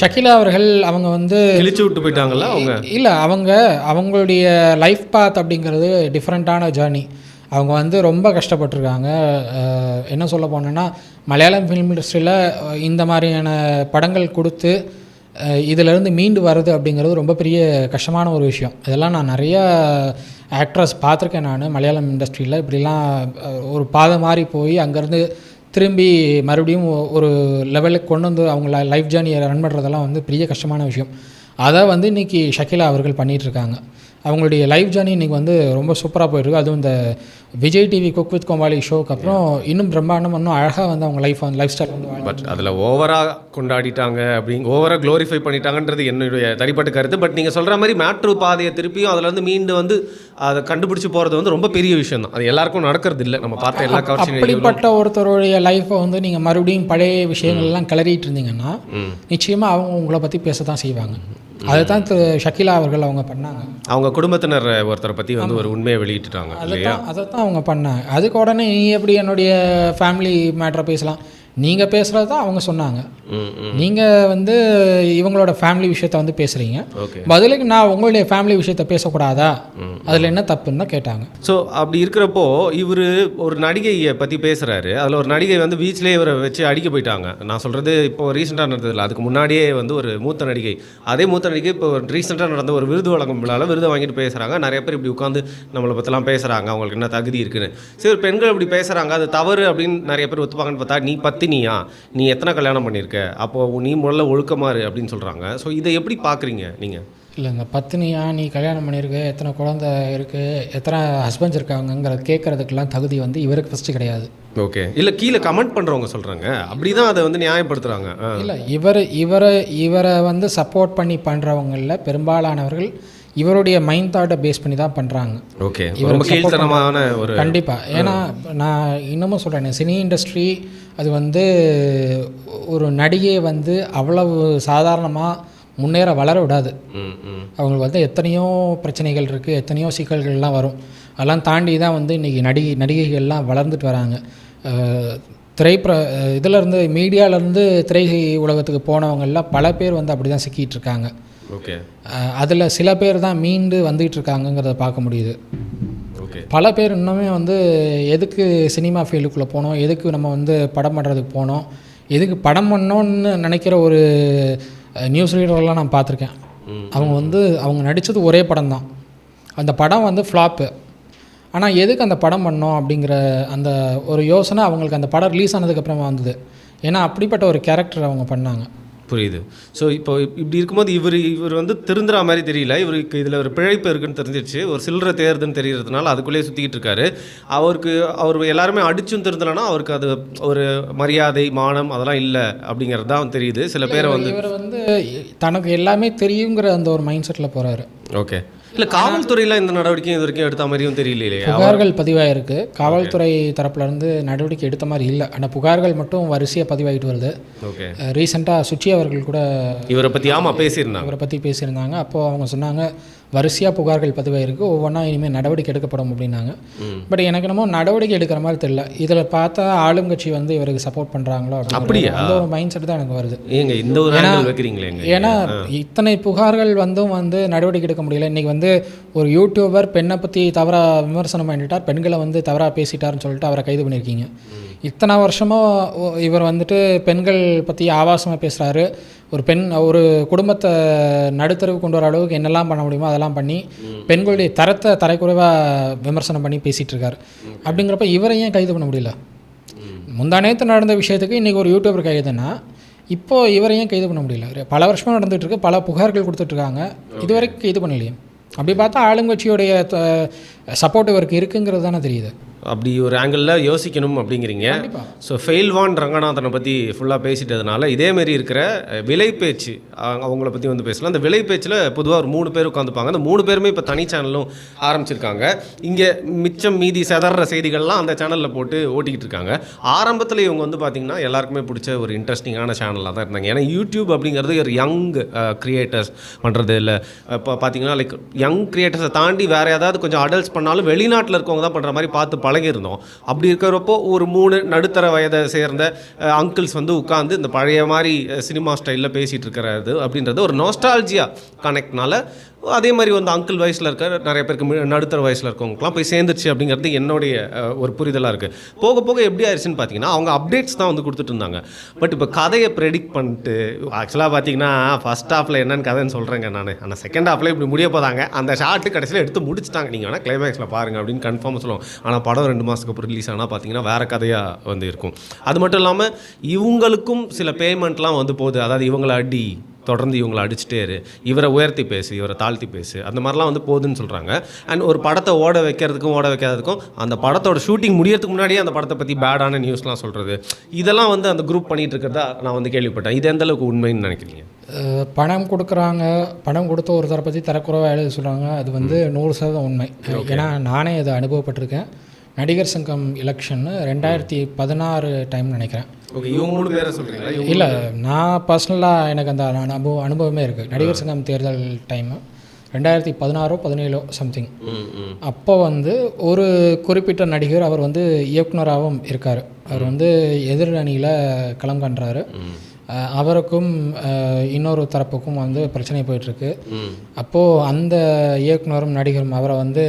ஷக்கீலா அவர்கள் அவங்க வந்து கிழிச்சு விட்டு போயிட்டாங்கல்ல அவங்க? இல்லை அவங்க அவங்களுடைய லைஃப் பாத் அப்படிங்கிறது டிஃப்ரெண்ட்டான ஜேர்னி. அவங்க வந்து ரொம்ப கஷ்டப்பட்டிருக்காங்க. என்ன சொல்ல போனோன்னா மலையாளம் ஃபிலிம் இண்டஸ்ட்ரியில் இந்த மாதிரியான படங்கள் கொடுத்து இதிலேருந்து மீண்டு வர்றது அப்படிங்கிறது ரொம்ப பெரிய கஷ்டமான ஒரு விஷயம். இதெல்லாம் நான் நிறையா ஆக்ட்ரஸ் பார்த்துருக்கேன் நான் மலையாளம் இண்டஸ்ட்ரியில் இப்படிலாம் ஒரு பாதை மாறி போய் அங்கேருந்து திரும்பி மறுபடியும் ஒரு லெவலுக்கு கொண்டு வந்து அவங்க லைஃப் ஜேர்னியை ரன் பண்ணுறதெல்லாம் வந்து பெரிய கஷ்டமான விஷயம். அதை வந்து இன்றைக்கி ஷக்கிலா அவர்கள் பண்ணிகிட்ருக்காங்க இருக்காங்க. அவங்களுடைய லைஃப் ஜேர்னி இன்றைக்கி வந்து ரொம்ப சூப்பராக போயிட்டுருக்கு அதுவும் இந்த Vijay TV cook with Comali ஷோக்கு அப்புறம் இன்னும் பிரம்மாண்டம் இன்னும் அழகாக வந்து அவங்க லைஃப் லைஃப் ஸ்டைல் வந்து பட் அதில் ஓவராக கொண்டாடிட்டாங்க அப்படிங்க ஓவராக க்ளோரிஃபை பண்ணிட்டாங்கன்றது என்னுடைய தனிப்பட்ட கருத்து. பட் நீங்கள் சொல்கிற மாதிரி மேட்ரு பாதையை திருப்பியும் அதில் வந்து மீண்டு வந்து அதை கண்டுபிடிச்சு போகிறது வந்து ரொம்ப பெரிய விஷயம் தான். அது எல்லாருக்கும் நடக்கிறது இல்லை நம்ம பார்த்த எல்லா கவர்ச்சியும் அப்படிப்பட்ட ஒருத்தருடைய லைஃப்பை வந்து நீங்கள் மறுபடியும் பழைய விஷயங்கள்லாம் கிளறிட்டு இருந்தீங்கன்னா நிச்சயமாக அவங்க உங்களை பற்றி பேச தான் செய்வாங்க. அதை தான் திரு ஷக்கிலா அவர்கள் அவங்க பண்ணாங்க. அவங்க குடும்பத்தினர் ஒருத்தரை பற்றி வந்து ஒரு உண்மையை வெளியிட்டுட்டாங்க இல்லையா? அதைத்தான் அதைத்தான் அவங்க பண்ணாங்க. அதுக்கு உடனே நீ எப்படி என்னுடைய ஃபேமிலி மேட்டரை பேசலாம்? நீங்கள் பேசுகிறது தான் அவங்க சொன்னாங்க. நீங்கள் வந்து இவங்களோட ஃபேமிலி விஷயத்த வந்து பேசுகிறீங்க பதிலுக்கு நான் உங்களுடைய ஃபேமிலி விஷயத்த பேசக்கூடாதா? அதில் என்ன தப்புன்னு தான் கேட்டாங்க. ஸோ அப்படி இருக்கிறப்போ இவர் ஒரு நடிகையை பற்றி பேசுகிறாரு அதில் ஒரு நடிகை வந்து பீச்லேயே இவரை வச்சு அடிக்க போயிட்டாங்க. நான் சொல்கிறது இப்போ ரீசெண்டாக நடந்ததில்ல அதுக்கு முன்னாடியே வந்து ஒரு மூத்த நடிகை. அதே மூத்த நடிகை இப்போ ரீசெண்டாக நடந்த ஒரு விருது வழங்கும் விழாவில் விருதை வாங்கிட்டு பேசுகிறாங்க நிறைய பேர் இப்படி உட்காந்து நம்மளை பற்றிலாம் பேசுகிறாங்க அவங்களுக்கு என்ன தகுதி இருக்குன்னு. சரி பெண்கள் இப்படி பேசுகிறாங்க அது தவறு அப்படின்னு நிறைய பேர் ஒத்துப்பாங்கன்னு பார்த்தா நீ பத்தினியா? நீ எத்தனை கல்யாணம் பண்ணியிருக்க அப்போது நீ முதல்ல ஒழுக்கமாறு அப்படின்னு சொல்கிறாங்க ஸோ இதை எப்படி பார்க்குறீங்க நீங்கள் இல்லை இந்த பத்தினியா நீ கல்யாணம் பண்ணியிருக்கு எத்தனை குழந்தை இருக்குது எத்தனை ஹஸ்பண்ட்ஸ் இருக்காங்கங்கிறத கேட்குறதுக்கெல்லாம் தகுதி வந்து இவருக்கு ஃபஸ்ட்டு கிடையாது. ஓகே இல்லை கீழே கமெண்ட் பண்ணுறவங்க சொல்கிறாங்க அப்படி தான் அதை வந்து நியாயப்படுத்துகிறாங்க இல்லை இவர் இவரை இவரை வந்து சப்போர்ட் பண்ணி பண்ணுறவங்களில் பெரும்பாலானவர்கள் இவருடைய மைண்ட் தாட்டை பேஸ் பண்ணி தான் பண்ணுறாங்க ஓகே ஒரு கண்டிப்பாக ஏன்னா நான் இன்னமும் சொல்கிறேன் சினி இண்டஸ்ட்ரி அது வந்து ஒரு நடிகையை வந்து அவ்வளவு சாதாரணமாக முன்னேற வளர விடாது. அவங்களுக்கு வந்து எத்தனையோ பிரச்சனைகள் இருக்குது எத்தனையோ சிக்கல்கள்லாம் வரும். அதெல்லாம் தாண்டி தான் வந்து இன்றைக்கி நடிகை நடிகைகள்லாம் வளர்ந்துட்டு வராங்க. திரைப்ர இதிலேருந்து மீடியாவிலேருந்து திரை உலகத்துக்கு போனவங்கெல்லாம் பல பேர் வந்து அப்படி தான் சிக்கிட்டு இருக்காங்க. ஓகே. அதில் சில பேர் தான் மீண்டு வந்துகிட்டு இருக்காங்கங்கிறத பார்க்க முடியுது. பல பேர் இன்னுமே வந்து எதுக்கு சினிமா ஃபீல்டுக்குள்ளே போனோம்? எதுக்கு நம்ம வந்து படம் பண்ணுறதுக்கு போனோம்? எதுக்கு படம் பண்ணோன்னு நினைக்கிற ஒரு நியூஸ் ரீடர்லாம் நான் பார்த்துருக்கேன். அவங்க வந்து அவங்க நடித்தது ஒரே படம் தான். அந்த படம் வந்து ஃப்ளாப்பு ஆனால் எதுக்கு அந்த படம் பண்ணோம் அப்படிங்கிற அந்த ஒரு யோசனை அவங்களுக்கு அந்த படம் ரிலீஸ் ஆனதுக்கப்புறமா வந்தது. ஏன்னா அப்படிப்பட்ட ஒரு கேரக்டர் அவங்க பண்ணாங்க. புரியுது. ஸோ இப்போ இப்- இப்படி இருக்கும்போது இவர் இவர் வந்து திருந்துற மாதிரி தெரியல. இவருக்கு இதில் ஒரு பிழைப்பு இருக்குன்னு தெரிஞ்சிருச்சு. ஒரு சில்லறை தேர்துன்னு தெரியறதுனால அதுக்குள்ளேயே சுற்றிக்கிட்டு இருக்காரு. அவருக்கு அவர் எல்லாருமே அடிச்சும் திருந்தலைன்னா அவருக்கு அது ஒரு மரியாதை மானம் அதெல்லாம் இல்லை அப்படிங்கிறது தான் தெரியுது. சில பேரை வந்து இவர் வந்து தனக்கு எல்லாமே தெரியுங்கிற அந்த ஒரு மைண்ட் செட்டில் போகிறாரு ஓகே. இல்லை காவல்துறையில் இந்த நடவடிக்கையும் இது வரைக்கும் எடுத்த மாதிரியும் தெரியலையே புகார்கள் பதிவாயிருக்கு. காவல்துறை தரப்புல இருந்து நடவடிக்கை எடுத்த மாதிரி இல்லை. ஆனால் புகார்கள் மட்டும் வரிசையாக பதிவாகிட்டு வருது. ஓகே. ரீசெண்டாக சுச்சி அவர்கள் கூட இவரை பற்றி ஆமாம் பேசியிருந்தாங்க. இவரை பற்றி பேசியிருந்தாங்க. அப்போது அவங்க சொன்னாங்க வரிசையாக புகார்கள் பதிவாயிருக்கு. ஒவ்வொன்றா இனிமேல் நடவடிக்கை எடுக்கப்படும் அப்படின்னாங்க. பட் எனக்கு என்னமோ நடவடிக்கை எடுக்கிற மாதிரி தெரியல. இதில் பார்த்தா ஆளும் கட்சி வந்து இவருக்கு சப்போர்ட் பண்ணுறாங்களோ அப்படியா? அந்த ஒரு மைண்ட் செட் தான் எனக்கு வருது. ஏங்க இந்த ஒரு ஏன்னா இத்தனை புகார்கள் வந்தும் வந்து நடவடிக்கை எடுக்க முடியல. இன்றைக்கி வந்து ஒரு யூடியூபர் பெண்ணை பற்றி தவறாக விமர்சனம் பண்ணிட்டார். பெண்களை வந்து தவறாக பேசிட்டாருன்னு சொல்லிட்டு அவரை கைது பண்ணியிருக்கீங்க. இத்தனை வருஷமாக இவர் வந்துட்டு பெண்கள் பற்றி ஆபாசமாக பேசுகிறாரு ஒரு பெண் ஒரு குடும்பத்தை நடுத்தரவு கொண்டு வர அளவுக்கு என்னெல்லாம் பண்ண முடியுமோ அதெல்லாம் பண்ணி பெண்களுடைய தரத்தை தரைக்குறைவாக விமர்சனம் பண்ணி பேசிகிட்டு இருக்காரு அப்படிங்கிறப்ப இவரை ஏன் கைது பண்ண முடியல? முந்தானேத்து நடந்த விஷயத்துக்கு இன்றைக்கி ஒரு யூடியூபர் கைதுன்னா இப்போ இவரை ஏன் கைது பண்ண முடியல? பல வருஷமாக நடந்துட்டு இருக்கு பல புகார்கள் கொடுத்துட்ருக்காங்க. இதுவரைக்கும் கைது பண்ணலையே. அப்படி பார்த்தா ஆளுங்கட்சியுடைய சப்போர்ட் இவருக்கு இருக்குங்கிறது தானே தெரியுது. அப்படி ஒரு ஆங்கிளில் யோசிக்கணும் அப்படிங்கிறீங்க. ஸோ ஃபெயில்வான் ரங்கநாதனை பற்றி ஃபுல்லாக பேசிட்டதுனால இதேமாரி இருக்கிற விலை பேச்சு அவங்க- அவங்கள பற்றி வந்து பேசலாம். அந்த விலை பேச்சில் பொதுவாக ஒரு மூணு பேர் உட்காந்துப்பாங்க அந்த மூணு பேருமே இப்போ தனி சேனலும் ஆரம்பிச்சிருக்காங்க. இங்கே மிச்சம் மீதி செதற செய்திகள்லாம் அந்த சேனலில் போட்டு ஓட்டிக்கிட்டு இருக்காங்க. ஆரம்பத்தில் இவங்க வந்து பார்த்திங்கன்னா எல்லாருக்குமே பிடிச்ச ஒரு இன்ட்ரெஸ்டிங்கான சேனலாக தான் இருந்தாங்க. ஏன்னா யூடியூப் அப்படிங்கிறது ஒரு யங் கிரியேட்டர்ஸ் பண்ணுறது இல்லை. இப்போ பார்த்தீங்கன்னா லைக் யங் கிரியேட்டர்ஸை தாண்டி வேறு ஏதாவது கொஞ்சம் அடல்ட்ஸ் பண்ணாலும் வெளிநாட்டில் இருக்கவங்க தான் பண்ணுற மாதிரி பார்த்து பழகியிருந்தோம். அப்படி இருக்கிறப்போ ஒரு மூணு நடுத்தர வயதை சேர்ந்த அங்கிள்ஸ் வந்து உட்காந்து இந்த பழைய மாதிரி சினிமா ஸ்டைலில் பேசிகிட்டு இருக்கிறது அப்படின்றது ஒரு நோஸ்டாலஜியா கனெக்ட்னால அதே மாதிரி வந்து அங்கிள் வயசில் இருக்க நிறைய பேருக்கு நடுத்தர வயசில் இருக்கவங்களுக்குலாம் போய் சேர்ந்துருச்சு அப்படிங்கிறது என்னுடைய ஒரு புரிதலாக இருக்குது போக போக எப்படி ஆயிடுச்சுன்னு பார்த்தீங்கன்னா அவங்க அப்டேட்ஸ் தான் வந்து கொடுத்துட்டு இருந்தாங்க. பட் இப்போ கதையை ப்ரெடிக்ட் பண்ணிட்டு ஆக்சுவலாக பார்த்தீங்கன்னா ஃபர்ஸ்ட் ஹாஃபில் என்னென்னு கதைன்னு சொல்கிறேங்க நான். ஆனால் செகண்ட் ஹாஃபில் இப்படி முடிய போதாங்க. அந்த ஷார்ட்டு கடைசியில் எடுத்து முடிச்சிட்டாங்க. நீங்கள் வேணால் கிளைமேக்ஸில் பாருங்கள் அப்படின்னு கன்ஃபார்ம் சொல்லுவோம் ஆனால் படம் ரெண்டு மாதத்துக்கு அப்புறம் ரிலீஸ் ஆனால் பார்த்தீங்கன்னா வேறு கதையாக வந்து இருக்கும். அது மட்டும் இல்லாமல் இவங்களுக்கும் சில பேமெண்ட்லாம் வந்து போகுது. அதாவது இவங்களை அடி தொடர்ந்து இவங்களை அடிச்சுட்டே இரு. இவரை உயர்த்தி பேசு இவரை தாழ்த்தி பேசு. அந்த மாதிரிலாம் வந்து போகுதுன்னு சொல்கிறாங்க அண்ட் ஒரு படத்தை ஓட வைக்கிறதுக்கும் ஓட வைக்காததுக்கும் அந்த படத்தோட ஷூட்டிங் முடியறதுக்கு முன்னாடியே அந்த படத்தை பற்றி பேடான நியூஸ்லாம் சொல்கிறது இதெல்லாம் வந்து அந்த குரூப் பண்ணிட்டு இருக்கிறதா நான் வந்து கேள்விப்பட்டேன். இது எந்த அளவுக்கு உண்மைன்னு நினைக்கிறீங்க? பணம் கொடுக்குறாங்க. பணம் கொடுத்த ஒருத்தரை பற்றி தரக்குறைவாக எழுத சொல்கிறாங்க அது வந்து நூறு சதவீதம் உண்மை. ஏன்னா நானே அதை அனுபவப்பட்டிருக்கேன். நடிகர் சங்கம் எலெக்ஷன்னு ரெண்டாயிரத்தி பதினாறு டைம் நினைக்கிறேன். ஓகே இவங்க மூணு பேரை சொல்கிறீங்களா இல்லை நான் பர்சனலாக எனக்கு அந்த அனுபவம் அனுபவமே இருக்குது நடிகர் சங்கம் தேர்தல் டைமு ரெண்டாயிரத்தி பதினாறோ பதினேழோ சம்திங் அப்போ வந்து ஒரு குறிப்பிட்ட நடிகர் அவர் வந்து இயக்குனராகவும் இருக்கார். அவர் வந்து எதிர் அணியில் களம் காண்றாரு அவருக்கும் இன்னொரு தரப்புக்கும் வந்து பிரச்சனை போயிட்டுருக்கு. அப்போது அந்த இயக்குனரும் நடிகரும் அவரை வந்து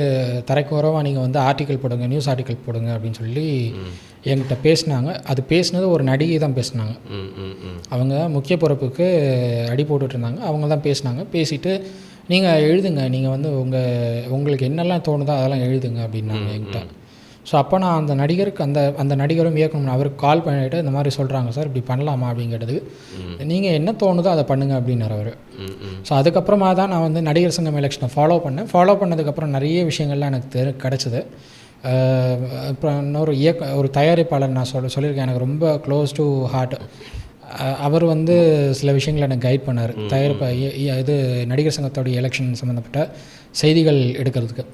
தரைக்குறவாக நீங்கள் வந்து ஆர்டிக்கல் போடுங்க நியூஸ் ஆர்டிக்கல் போடுங்க அப்படின்னு சொல்லி என்கிட்ட பேசினாங்க. அது பேசினது ஒரு நடிகை தான் பேசினாங்க. அவங்க முக்கிய பொறுப்புக்கு அடி போட்டுட்டு இருந்தாங்க. அவங்க தான் பேசினாங்க. பேசிட்டு நீங்கள் எழுதுங்க. நீங்கள் வந்து உங்கள் உங்களுக்கு என்னெல்லாம் தோணுதோ அதெல்லாம் எழுதுங்க அப்படின்னாங்க என்கிட்ட. ஸோ அப்போ நான் அந்த நடிகருக்கு அந்த அந்த நடிகரும் இயக்கணும் அவருக்கு கால் பண்ணிவிட்டு இந்த மாதிரி சொல்கிறாங்க சார் இப்படி பண்ணலாமா? அப்படிங்கிறது நீங்கள் என்ன தோணுதோ அதை பண்ணுங்க அப்படின்னாரு அவர். ஸோ அதுக்கப்புறமா தான் நான் வந்து நடிகர் சங்கம் எலெக்ஷனை ஃபாலோ பண்ணேன். ஃபாலோ பண்ணதுக்கப்புறம் நிறைய விஷயங்கள்லாம் எனக்கு தெரி கிடச்சிது. அப்புறம் இன்னொரு இயக்க ஒரு தயாரிப்பாளர் நான் சொல்ல சொல்லியிருக்கேன். எனக்கு ரொம்ப க்ளோஸ் டு ஹார்ட் அவர் வந்து சில விஷயங்களை எனக்கு கைட் பண்ணார். தயாரிப்ப இது நடிகர் சங்கத்தோடைய எலெக்ஷன் சம்மந்தப்பட்ட செய்திகள் எடுக்கிறதுக்கு.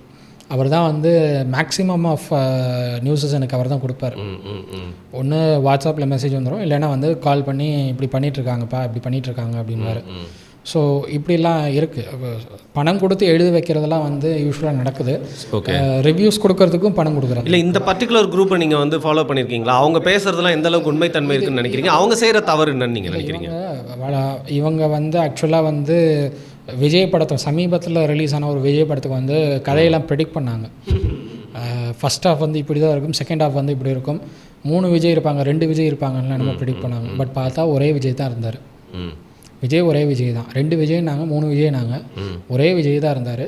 அவர் தான் வந்து மேக்ஸிமம் ஆஃப் நியூஸஸ் எனக்கு அவர் தான் கொடுப்பார் ஒன்று வாட்ஸ்அப்பில் மெசேஜ் வந்துடும் இல்லைன்னா வந்து கால் பண்ணி இப்படி பண்ணிகிட்ருக்காங்கப்பா இப்படி பண்ணிகிட்ருக்காங்க அப்படின்வாரு ஸோ இப்படிலாம் இருக்குது பணம் கொடுத்து எழுதி வைக்கிறதெல்லாம் வந்து யூஸ்வலாக நடக்குது. ரிவ்யூஸ் கொடுக்கறதுக்கும் பணம் கொடுக்குறாங்க இல்லை இந்த பர்டிகுலர் குரூப்பை நீங்கள் வந்து ஃபாலோ பண்ணியிருக்கீங்களா அவங்க பேசுறதுலாம் எந்த அளவுக்கு உண்மைத்தன்மை இருக்குன்னு நினைக்கிறீங்க? அவங்க செய்கிற தவறு என்னன்னு நீங்கள் நினைக்கிறீங்க? இவங்க வந்து ஆக்சுவலாக வந்து விஜய் படத்தை சமீபத்தில் ரிலீஸ் ஆன ஒரு விஜய் படத்துக்கு வந்து கதையெல்லாம் ப்ரெடிக்ட் பண்ணாங்க. ஃபர்ஸ்ட் ஹாஃப் வந்து இப்படி தான் இருக்கும் செகண்ட் ஹாஃப் வந்து இப்படி இருக்கும். மூணு விஜய் இருப்பாங்க ரெண்டு விஜய் இருப்பாங்கன்னு நம்ம ப்ரெடிக்ட் பண்ணாங்க. பட் பார்த்தா ஒரே விஜய் தான் இருந்தார். விஜய் ஒரே விஜய் தான். ரெண்டு விஜய் நாங்கள் மூணு விஜய் நாங்கள் ஒரே விஜய் தான் இருந்தார்.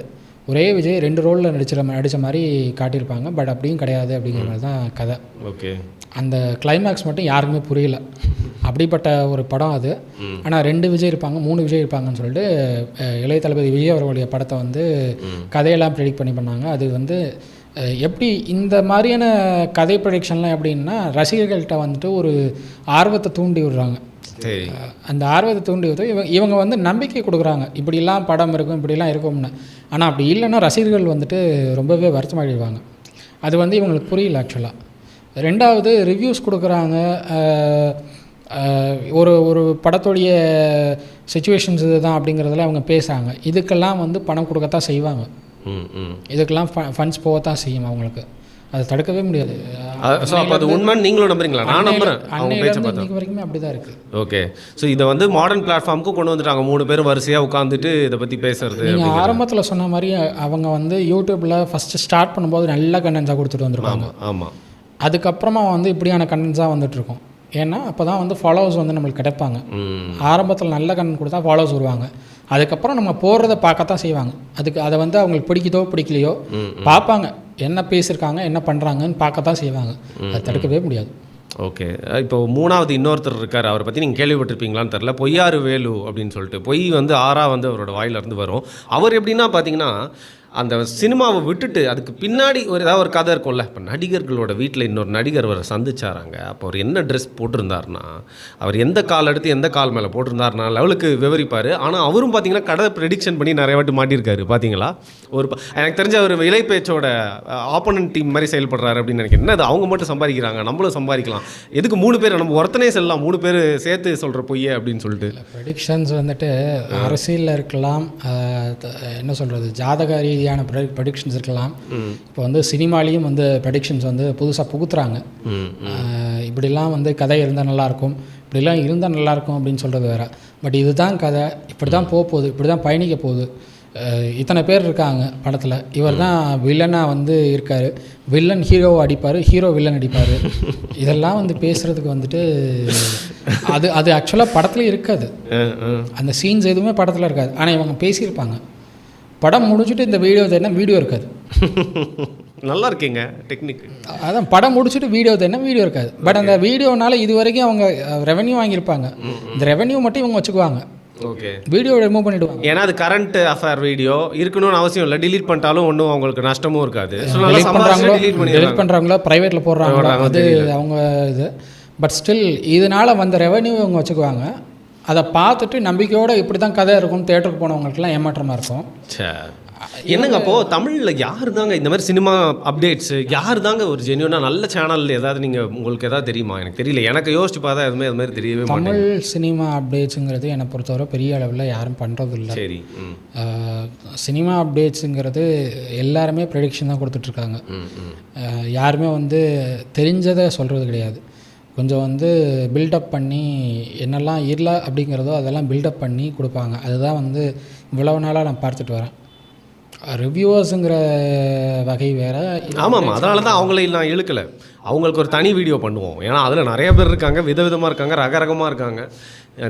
ஒரே விஜய் ரெண்டு ரோலில் நடிச்சிட நடித்த மாதிரி காட்டியிருப்பாங்க. பட் அப்படியும் கிடையாது அப்படிங்கிற மாதிரி தான் கதை. ஓகே. அந்த கிளைமேக்ஸ் மட்டும் யாருக்குமே புரியல. அப்படிப்பட்ட ஒரு படம் அது. ஆனால் ரெண்டு விஜய் இருப்பாங்க மூணு விஜய் இருப்பாங்கன்னு சொல்லிட்டு இளைய தளபதி விஜய் அவர்களுடைய படத்தை வந்து கதையெல்லாம் ப்ரெடிக்ட் பண்ணி பண்ணாங்க. அது வந்து எப்படி இந்த மாதிரியான கதை ப்ரெடிக்ஷன்லாம் எப்படின்னா ரசிகர்கள்ட்ட வந்துட்டு ஒரு ஆர்வத்தை தூண்டி விடுறாங்க. சரி. அந்த ஆர்வத்தை தூண்டி விட்டு இவங்க இவங்க வந்து நம்பிக்கை கொடுக்குறாங்க. இப்படிலாம் படம் இருக்கும் இப்படிலாம் இருக்கும்னு. ஆனால் அப்படி இல்லைன்னா ரசிகர்கள் வந்துட்டு ரொம்பவே வருத்தமாகிடுவாங்க அது வந்து இவங்களுக்கு புரியல ஆக்சுவலாக ரெண்டாவது ரிவ்யூஸ் கொடுக்குறாங்க. ஒரு ஒரு படத்துடைய சுச்சுவேஷன்ஸ் இதுதான் அப்படிங்கிறதுல அவங்க பேசுகிறாங்க இதுக்கெல்லாம் வந்து பணம் கொடுக்கத்தான் செய்வாங்க. ம் ம். இதுக்கெல்லாம் ஃபண்ட்ஸ் போகத்தான் செய்யும் அவங்களுக்கு. அதை தடுக்கவே முடியாது. ஸோ அப்போ அது உண்மைன்னு நீங்களும் நம்புறீங்களா? நான் நம்புறேன். அவங்க பேச்சை பார்த்தா. இன்னைக்கு வரைக்குமே அப்படி தான் இருக்குது ஓகே. ஸோ இதை வந்து மாடர்ன் பிளாட்ஃபார்முக்கு கொண்டு வந்துட்டாங்க. மூணு பேரும் வரிசையாக உட்காந்துட்டு இதை பற்றி பேசுறது நீங்கள் ஆரம்பத்தில் சொன்ன மாதிரி அவங்க வந்து யூடியூப்பில் ஃபஸ்ட்டு ஸ்டார்ட் பண்ணும்போது நல்ல கண்டென்ட்ஸாக கொடுத்துட்டு வந்திருப்பாங்க. ஆமாம் ஆமாம் அதுக்கப்புறமா வந்து இப்படியான கண்டென்ட்ஸாக வந்துட்டுருக்கும். ஏன்னா அப்போ தான் வந்து ஃபாலோவர்ஸ் வந்து நம்மளுக்கு கிடைப்பாங்க. ஆரம்பத்தில் நல்ல கண்டென்ட் கொடுத்தா ஃபாலோவர்ஸ் வருவாங்க. அதுக்கப்புறம் நம்ம போடுறத பார்க்கத்தான் செய்வாங்க. அதுக்கு அதை வந்து அவங்களுக்கு பிடிக்குதோ பிடிக்கலையோ பார்ப்பாங்க. என்ன பேசியிருக்காங்க என்ன பண்ணுறாங்கன்னு பார்க்கத்தான் செய்வாங்க. அதை தடுக்கவே முடியாது. ஓகே. இப்போ மூணாவது இன்னொருத்தர் இருக்கார். அவரை பற்றி நீங்கள் கேள்விப்பட்டிருப்பீங்களான்னு தெரில பொய்யாறு வேலு அப்படின்னு சொல்லிட்டு பொய் வந்து ஆறா வந்து அவரோட வாயிலிருந்து வரும். அவர் எப்படின்னா பார்த்தீங்கன்னா அந்த சினிமாவை விட்டுட்டு அதுக்கு பின்னாடி ஒரு ஏதாவது ஒரு கதை இருக்கும்ல. இப்போ நடிகர்களோட வீட்டில் இன்னொரு நடிகர் அவரை சந்திச்சாராங்க. அப்போ அவர் என்ன ட்ரெஸ் போட்டிருந்தாருன்னா அவர் எந்த கால் எடுத்து எந்த கால் மேலே போட்டிருந்தாருனா லெவலுக்கு விவரிப்பார். ஆனால் அவரும் பார்த்தீங்கன்னா கடை ப்ரெடிக்ஷன் பண்ணி நிறைய வாட்டி மாட்டியிருக்காரு. பார்த்தீங்களா ஒரு எனக்கு தெரிஞ்ச அவர் விலை பேச்சோட ஆப்போனன்ட் டீம் மாதிரி செயல்படுறாரு அப்படின்னு நினைக்கிறேன். என்ன அது அவங்க மட்டும் சம்பாதிக்கிறாங்க? நம்மளும் சம்பாதிக்கலாம். எதுக்கு மூணு பேர் நம்ம ஒருத்தனே செல்லலாம். மூணு பேர் சேர்த்து சொல்கிற பொய்யே அப்படின்னு சொல்லிட்டு. ப்ரெடிக்ஷன்ஸ் வந்துட்டு அரசியலில் இருக்கலாம் த- என்ன சொல்கிறது ஜாதக ரீதியான ப்ரெடிக்ஷன்ஸ் இருக்கலாம். இப்போ வந்து சினிமாலேயும் வந்து ப்ரெடிக்ஷன்ஸ் வந்து புதுசாக புகுத்துறாங்க. இப்படிலாம் வந்து கதை இருந்தால் நல்லாயிருக்கும் இப்படிலாம் இருந்தால் நல்லாயிருக்கும் அப்படின்னு சொல்கிறது வேற. பட் இதுதான் கதை. இப்படி தான் போக போகுது இப்படி தான் பயணிக்க போகுது. இத்தனை பேர் இருக்காங்க படத்தில். இவர் தான் வில்லனாக வந்து இருக்கார். வில்லன் ஹீரோவை அடிப்பார். ஹீரோ வில்லன் அடிப்பார். இதெல்லாம் வந்து பேசுகிறதுக்கு வந்துட்டு அது அது ஆக்சுவலாக படத்துலேயே இருக்காது. அந்த சீன்ஸ் எதுவுமே படத்தில் இருக்காது. ஆனால் இவங்க பேசியிருப்பாங்க. படம் முடிச்சுட்டு இந்த வீடியோ தேடினா வீடியோ இருக்காது. நல்லா இருக்கீங்க டெக்னிக் அதான் படம் முடிச்சுட்டு வீடியோ தேடினா வீடியோ இருக்காது. பட் அந்த வீடியோனால இது வரைக்கும் அவங்க ரெவென்யூ வாங்கியிருப்பாங்க. இந்த ரெவென்யூ மட்டும் இவங்க வச்சுக்குவாங்க. ஓகே வீடியோ ரிமூவ் பண்ணிவிடுவாங்க ஏன்னா அது கரண்ட் அஃபேர் வீடியோ இருக்கணும்னு அவசியம் இல்லை. Delete பண்ணிட்டாலும் ஒன்றும் அவங்களுக்கு நஷ்டமும் இருக்காது. டெலிட் பண்ணுறாங்களோ டெலிட் பண்ணுறாங்களோ ப்ரைவேட்டில் போடுறாங்களோ? போடுறாங்களோ அது அவங்க இது. பட் ஸ்டில் இதனால் வந்த ரெவென்யூ இவங்க வச்சுக்குவாங்க. அதை பார்த்துட்டு நம்பிக்கையோடு இப்படி தான் கதை இருக்கும் தேட்டருக்கு போனவங்களுக்குலாம் ஏமாற்றமாக இருக்கும். ச்சே. என்னங்க அப்போ? தமிழ்ல யார் தாங்க இந்த மாதிரி சினிமா அப்டேட்ஸ் யார் தாங்க ஒரு ஜென்யூனா நல்ல சேனல் ஏதாவது நீங்க உங்களுக்கு ஏதாவது தெரியுமா? எனக்கு தெரியல. எனக்கு யோசிச்சு பார்த்தா எதுவுமே அது மாதிரி தெரியவே தமிழ் சினிமா அப்டேட்ஸுங்கிறது என்னை பொறுத்தவரை பெரிய அளவில் யாரும் பண்ணுறது இல்லை சரி சினிமா அப்டேட்ஸுங்கிறது எல்லாருமே ப்ரெடிக்ஷன் தான் கொடுத்துட்ருக்காங்க யாருமே வந்து தெரிஞ்சதை சொல்கிறது கிடையாது. கொஞ்சம் வந்து பில்டப் பண்ணி என்னெல்லாம் இல்லை அப்படிங்கிறதோ அதெல்லாம் பில்டப் பண்ணி கொடுப்பாங்க. அதுதான் வந்து இவ்வளவு நாளாக நான் பார்த்துட்டு வரேன். ரிவ்யூவர்ஸுங்கிற வகை வேறு. ஆமாம் அதனால தான் அவங்களே நான் இழுக்கலை. அவங்களுக்கு ஒரு தனி வீடியோ பண்ணுவோம். ஏன்னா அதில் நிறைய பேர் இருக்காங்க விதவிதமாக இருக்காங்க ரகரகமாக இருக்காங்க.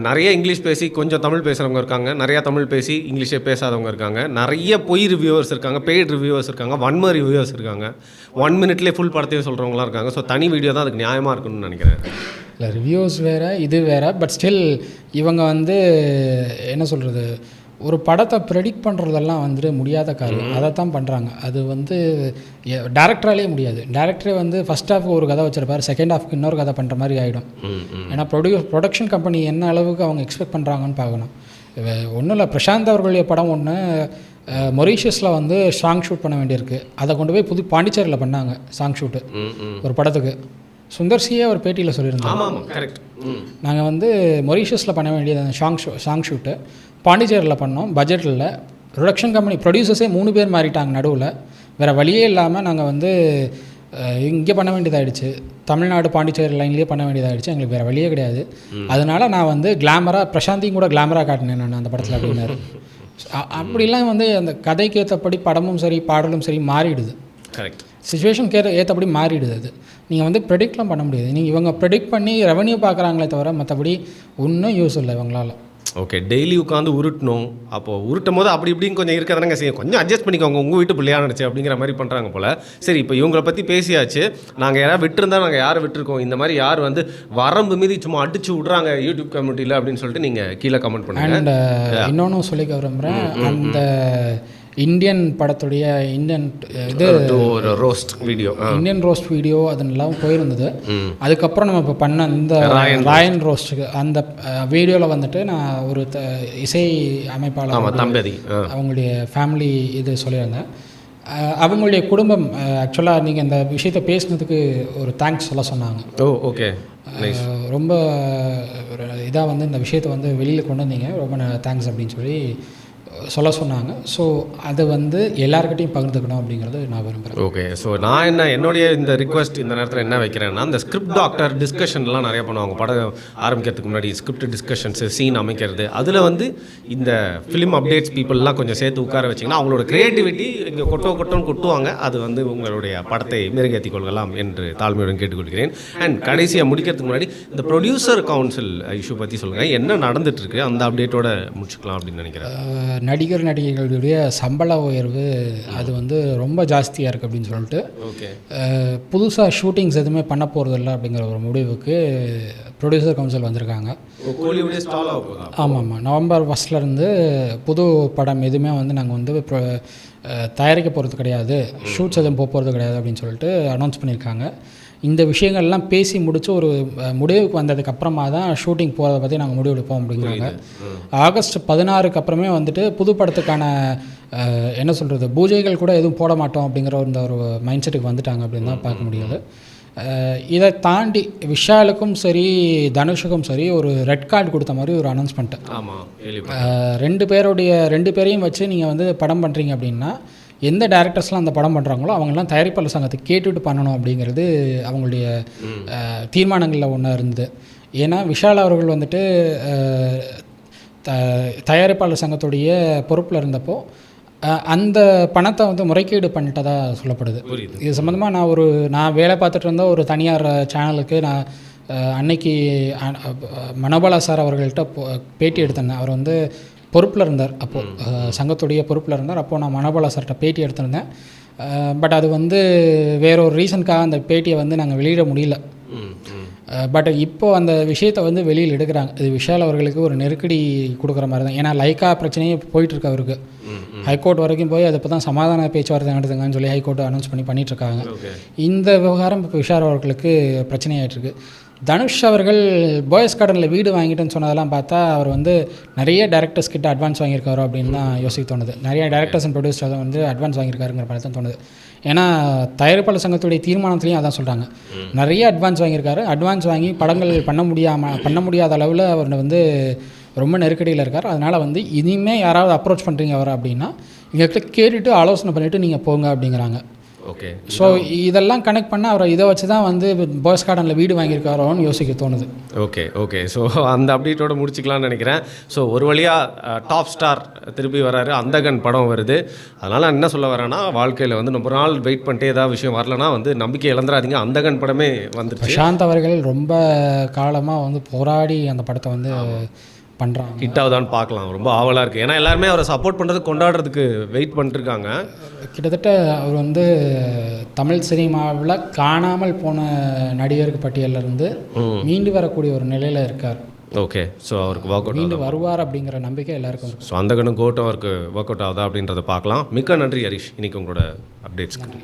நிறைய இங்கிலீஷ் பேசி கொஞ்சம் தமிழ் பேசுகிறவங்க இருக்காங்க நிறைய தமிழ் பேசி இங்கிலீஷே பேசாதவங்க இருக்காங்க. நிறைய பொய் ரிவ்யூவர்ஸ் இருக்காங்க பெய்ட் ரிவ்யூவர்ஸ் இருக்காங்க வன்ம ரிவ்யூவர்ஸ் இருக்காங்க. ஒன் மினிட்லேயே ஃபுல் படத்தையும் சொல்கிறவங்களாம் இருக்காங்க. ஸோ தனி வீடியோ தான் அதுக்கு நியாயமாக இருக்குன்னு நினைக்கிறேன். இல்லை ரிவ்யூஸ் வேறு இது வேறு பட் ஸ்டில் இவங்க வந்து என்ன சொல்கிறது ஒரு படத்தை ப்ரெடிக்ட் பண்ணுறதெல்லாம் வந்துட்டு முடியாத காரியம். அதை தான் பண்ணுறாங்க அது வந்து டேரக்டராலே முடியாது. டேரக்டரே வந்து ஃபஸ்ட் ஹாஃப் ஒரு கதை வச்சிருப்பாரு. செகண்ட் ஹாஃப்க்கு இன்னொரு கதை பண்ணுற மாதிரி ஆகிடும் ஏன்னா ப்ரொடியூ ப்ரொடக்ஷன் கம்பெனி என்ன அளவுக்கு அவங்க எக்ஸ்பெக்ட் பண்ணுறாங்கன்னு பார்க்கணும். ஒன்றும் இல்லை. பிரசாந்த் அவர்களுடைய படம் ஒன்று மொரீஷியஸில் வந்து சாங் ஷூட் பண்ண வேண்டியிருக்கு. அதை கொண்டு போய் புது பாண்டிச்சேரியில் பண்ணாங்க சாங் ஷூட்டு ஒரு படத்துக்கு. சுந்தர் சியே ஒரு பேட்டியில் ஆமாம் ஆமாம் கரெக்ட் நாங்கள் வந்து மொரீஷியஸில் பண்ண வேண்டியது அந்த சாங் ஷூ சாங் ஷூட்டு. பாண்டிச்சேரியில் பண்ணோம் பட்ஜெட்டில் ப்ரொடக்ஷன் கம்பெனி ப்ரொடியூசர்ஸே மூணு பேர் மாறிட்டாங்க நடுவில். வேறு வழியே இல்லாமல் நாங்கள் வந்து இங்கே பண்ண வேண்டியதாகிடுச்சு தமிழ்நாடு பாண்டிச்சேரி லைன்லேயே பண்ண வேண்டியதாகிடுச்சு எங்களுக்கு வேறு வழியே கிடையாது. அதனால நான் வந்து கிளாமராக பிரசாந்தியும் கூட கிளாமராக காட்டினேன் நான் அந்த படத்தில் அப்படின்னாரு. அப்படிலாம் வந்து அந்த கதைக்கு ஏற்றபடி படமும் சரி பாடலும் சரி மாறிடுது. கரெக்ட் சுச்சுவேஷனுக்கு ஏற்ற ஏற்றபடி மாறிடுது அது. நீங்கள் வந்து ப்ரெடிக்ட்லாம் பண்ண முடியாது. நீங்கள் இவங்க ப்ரெடிக்ட் பண்ணி ரெவன்யூ பார்க்குறாங்களே தவிர மற்றபடி ஒன்றும் யூஸ் இல்லை இவங்களால. ஓகே டெய்லி உட்காந்து உருட்டணும். அப்போது உருட்டும் போது அப்படி இப்படின்னு கொஞ்சம் இருக்கதானங்க செய்யும். கொஞ்சம் அட்ஜஸ்ட் பண்ணிக்கோங்க. உங்கள் வீட்டு பிள்ளையா நினச்சி அப்படிங்கிற மாதிரி பண்ணுறாங்க போல். சரி இப்போ இவங்களை பற்றி பேசியாச்சு. நாங்கள் யாராவது விட்டுருந்தா நாங்கள் யாரை விட்டுருக்கோம்? இந்த மாதிரி யார் வந்து வரம்பு மீறி சும்மா அடிச்சு விட்றாங்க யூடியூப் கம்யூனிட்டியில் அப்படின்னு சொல்லிட்டு நீங்கள் கீழே கமெண்ட் பண்ணுங்க. அண்ட் இன்னொன்று சொல்லிக்க விரும்புகிறேன் அந்த இந்தியன் படத்துடைய இந்தியன் இது ஒரு roast video Indian roast video அதெல்லாம் போயிருந்தது. அதுக்கப்புறம் நம்ம இப்போ பண்ண இந்த ராயன் ரோஸ்ட்டுக்கு அந்த வீடியோவில் வந்துட்டு நான் ஒரு இசை அமைப்பாளர் தம்பதி. அவங்களுடைய ஃபேமிலி இது சொல்லியிருந்தேன். அவங்களுடைய குடும்பம் ஆக்சுவலாக நீங்கள் இந்த விஷயத்தை பேசுனதுக்கு ஒரு தேங்க்ஸ் சொல்ல சொன்னாங்க. ஓ ஓகே ரொம்ப இதாக வந்து இந்த விஷயத்தை வந்து வெளியில் கொண்டு வந்தீங்க. ரொம்ப தேங்க்ஸ் அப்படின்னு சொல்லி சொல்ல சொன்னாங்க. ஸோ அதை வந்து எல்லாருக்கிட்டையும் பகிர்ந்துக்கணும் அப்படிங்கிறது நான் விரும்புகிறேன் ஓகே ஸோ நான் என்ன என்னுடைய இந்த ரிக்வெஸ்ட் இந்த நேரத்தில் என்ன வைக்கிறேன்னா இந்த ஸ்கிரிப்ட் டாக்டர் டிஸ்கஷன்லாம் நிறைய பண்ணுவாங்க. படம் ஆரம்பிக்கிறதுக்கு முன்னாடி ஸ்கிரிப்ட் டிஸ்கஷன்ஸு சீன் அமைக்கிறது. அதில் வந்து இந்த ஃபிலிம் அப்டேட்ஸ் பீப்புளெலாம் கொஞ்சம் சேர்த்து உட்கார வச்சிங்கன்னா அவங்களோட க்ரியேட்டிவிட்டி இங்கே கொட்டோ கொட்டோன்னு கொட்டுவாங்க. அது வந்து உங்களுடைய படத்தை மெருகேற்றிக் கொள்ளலாம் என்று தாழ்மையுடன் கேட்டுக்கொள்கிறேன். அண்ட் கடைசியாக முடிக்கிறதுக்கு முன்னாடி இந்த ப்ரொடியூசர் கவுன்சில் இஷ்யூ பற்றி சொல்லுங்கள் என்ன நடந்துட்டு இருக்கு? அந்த அப்டேட்டோட முடிச்சுக்கலாம் அப்படின்னு நினைக்கிறேன். நடிகர் நடிகைகளுடைய சம்பள உயர்வு அது வந்து ரொம்ப ஜாஸ்தியாக இருக்குது அப்படின்னு சொல்லிட்டு புதுசாக ஷூட்டிங்ஸ் எதுவுமே பண்ண போகிறதில்ல அப்படிங்கிற ஒரு முடிவுக்கு ப்ரொடியூசர் கவுன்சில் வந்திருக்காங்க. ஆமாம் ஆமாம் நவம்பர் ஃபஸ்ட்லேருந்து புது படம் எதுவுமே வந்து நாங்கள் வந்து தயாரிக்க போகிறது கிடையாது. ஷூட்ஸ் எதுவும் போக போகிறது கிடையாது அப்படின்னு சொல்லிட்டு அனௌன்ஸ் பண்ணியிருக்காங்க. இந்த விஷயங்கள்லாம் பேசி முடிச்சு ஒரு முடிவுக்கு வந்ததுக்கு அப்புறமா தான் ஷூட்டிங் போகிறத பற்றி நாங்கள் முடிவெடுப்போம் அப்படிங்கிறாங்க. ஆகஸ்ட் பதினாறுக்கு அப்புறமே வந்துட்டு புது படத்துக்கான என்ன சொல்கிறது பூஜைகள் கூட எதுவும் போட மாட்டோம் அப்படிங்கிற இந்த ஒரு மைண்ட் செட்டுக்கு வந்துட்டாங்க அப்படின்னு தான் பார்க்க முடியுது. இதை தாண்டி விஷாலுக்கும் சரி தனுஷுக்கும் சரி ஒரு ரெட் கார்டு கொடுத்த மாதிரி ஒரு அனௌன்ஸ்மெண்ட்டு ஆமாம் ரெண்டு பேருடைய ரெண்டு பேரையும் வச்சு நீங்கள் வந்து படம் பண்ணுறீங்க அப்படின்னா எந்த டேரக்டர்ஸ்லாம் அந்த படம் பண்ணுறாங்களோ அவங்கெல்லாம் தயாரிப்பாளர் சங்கத்தை கேட்டுட்டு பண்ணணும் அப்படிங்கிறது அவங்களுடைய தீர்மானங்களில் ஒன்றா இருந்தது. ஏன்னா விஷால் அவர்கள் வந்துட்டு த தயாரிப்பாளர் சங்கத்துடைய பொறுப்பில் இருந்தப்போ அந்த பணத்தை வந்து முறைகேடு பண்ணிட்டதா சொல்லப்படுது. இது சம்மந்தமாக நான் ஒரு நான் வேலை பார்த்துட்டு இருந்த ஒரு தனியார் சேனலுக்கு நான் அன்னைக்கு மனோபாலா சார் அவர்கள்ட்ட பேட்டி எடுத்திருந்தேன் அவர் வந்து பொறுப்பில் இருந்தார் அப்போது சங்கத்துடைய பொறுப்பில் இருந்தார். அப்போது நான் மனோபாலா சார்கிட்ட பேட்டி எடுத்திருந்தேன். பட் அது வந்து வேற ஒரு ரீசனுக்காக அந்த பேட்டியை வந்து நாங்கள் வெளியிட முடியல. பட் இப்போ அந்த விஷயத்தை வந்து வெளியில் எடுக்கிறாங்க. இது விஷால் அவர்களுக்கு ஒரு நெருக்கடி கொடுக்குற மாதிரி தான். ஏன்னா லைக்கா பிரச்சனையே போயிட்டு இருக்கு அவருக்கு ஹைகோர்ட் வரைக்கும் போய் அதை இப்போ தான் சமாதான பேச்சுவார்த்தை நடத்துங்கன்னு சொல்லி ஹைகோர்ட் அனௌன்ஸ் பண்ணி பண்ணிட்டு இருக்காங்க ஓகே. இந்த விவகாரம் இப்போ விஷால் அவர்களுக்கு பிரச்சனையாயிட்டு இருக்கு தனுஷ் அவர்கள் பாய்ஸ் கார்டனில் வீடு வாங்கிட்டேன்னு சொன்னதெல்லாம் பார்த்தா அவர் வந்து நிறைய டேரக்டர்ஸ் கிட்ட அட்வான்ஸ் வாங்கியிருக்காரோ அப்படின்னு தான் யோசிக்க தோணுது. நிறைய டேரக்டர்ஸ் அண்ட் ப்ரொடியூசர் வந்து அட்வான்ஸ் வாங்கியிருக்காருங்கிற மாதிரி தான் தோணுது. ஏன்னா தயாரிப்பாளர் சங்கத்துடைய தீர்மானத்துலேயும் அதான் சொல்கிறாங்க நிறைய அட்வான்ஸ் வாங்கியிருக்காரு. அட்வான்ஸ் வாங்கி படங்கள் பண்ண முடியாமல் பண்ண முடியாத அளவில் அவர் வந்து ரொம்ப நெருக்கடியில் இருக்கார். அதனால் வந்து இனிமே யாராவது அப்ரோச் பண்ணுறீங்க அவரை அப்படின்னா எங்ககிட்ட கேட்டுட்டு ஆலோசனை பண்ணிவிட்டு நீங்கள் போங்க அப்படிங்கிறாங்க. ஓகே. ஸோ இதெல்லாம் கனெக்ட் பண்ண அவர் இதை வச்சு தான் வந்து பாய்ஸ் கார்டனில் வீடு வாங்கியிருக்காரோன்னு யோசிக்க தோணுது. Okay okay. ஸோ அந்த அப்டேட்டோட முடிச்சுக்கலாம்னு நினைக்கிறேன். ஸோ ஒரு வழியாக டாப் ஸ்டார் திருப்பி வராரு. அந்தகன் படம் வருது. அதனால் என்ன சொல்ல வரேன்னா வாழ்க்கையில் வந்து ரொம்ப நாள் வெயிட் பண்ணிட்டு ஏதாவது விஷயம் வரலனா வந்து நம்பிக்கை இழந்துடாதீங்க அந்தகன் படமே வந்துருச்சு. பிரசாந்த் அவர்கள் ரொம்ப காலமாக வந்து போராடி அந்த படத்தை வந்து பண்ணுறாங்க ஹிட் ஆகுதான்னு பார்க்கலாம். ரொம்ப ஆவலாக இருக்குது ஏன்னா எல்லாருமே அவரை சப்போர்ட் பண்ணுறது கொண்டாடுறதுக்கு வெயிட் பண்ணிட்டுருக்காங்க கிட்டத்தட்ட அவர் வந்து தமிழ் சினிமாவில் காணாமல் போன நடிகருக்கு பட்டியல்ல இருந்து மீண்டு வரக்கூடிய ஒரு நிலையில் இருக்கார். ஓகே ஸோ அவருக்கு ஒர்க் அவுட் மீண்டு வருவார் அப்படிங்கிற நம்பிக்கை எல்லாருக்கும் ஸோ அந்தகனும் கோட்டும் அவருக்கு ஒர்க் அவுட் ஆகுதா அப்படின்றத பார்க்கலாம். மிக்க நன்றி ஹரிஷ். இன்னைக்கு உங்களோட அப்டேட்ஸ்க்கு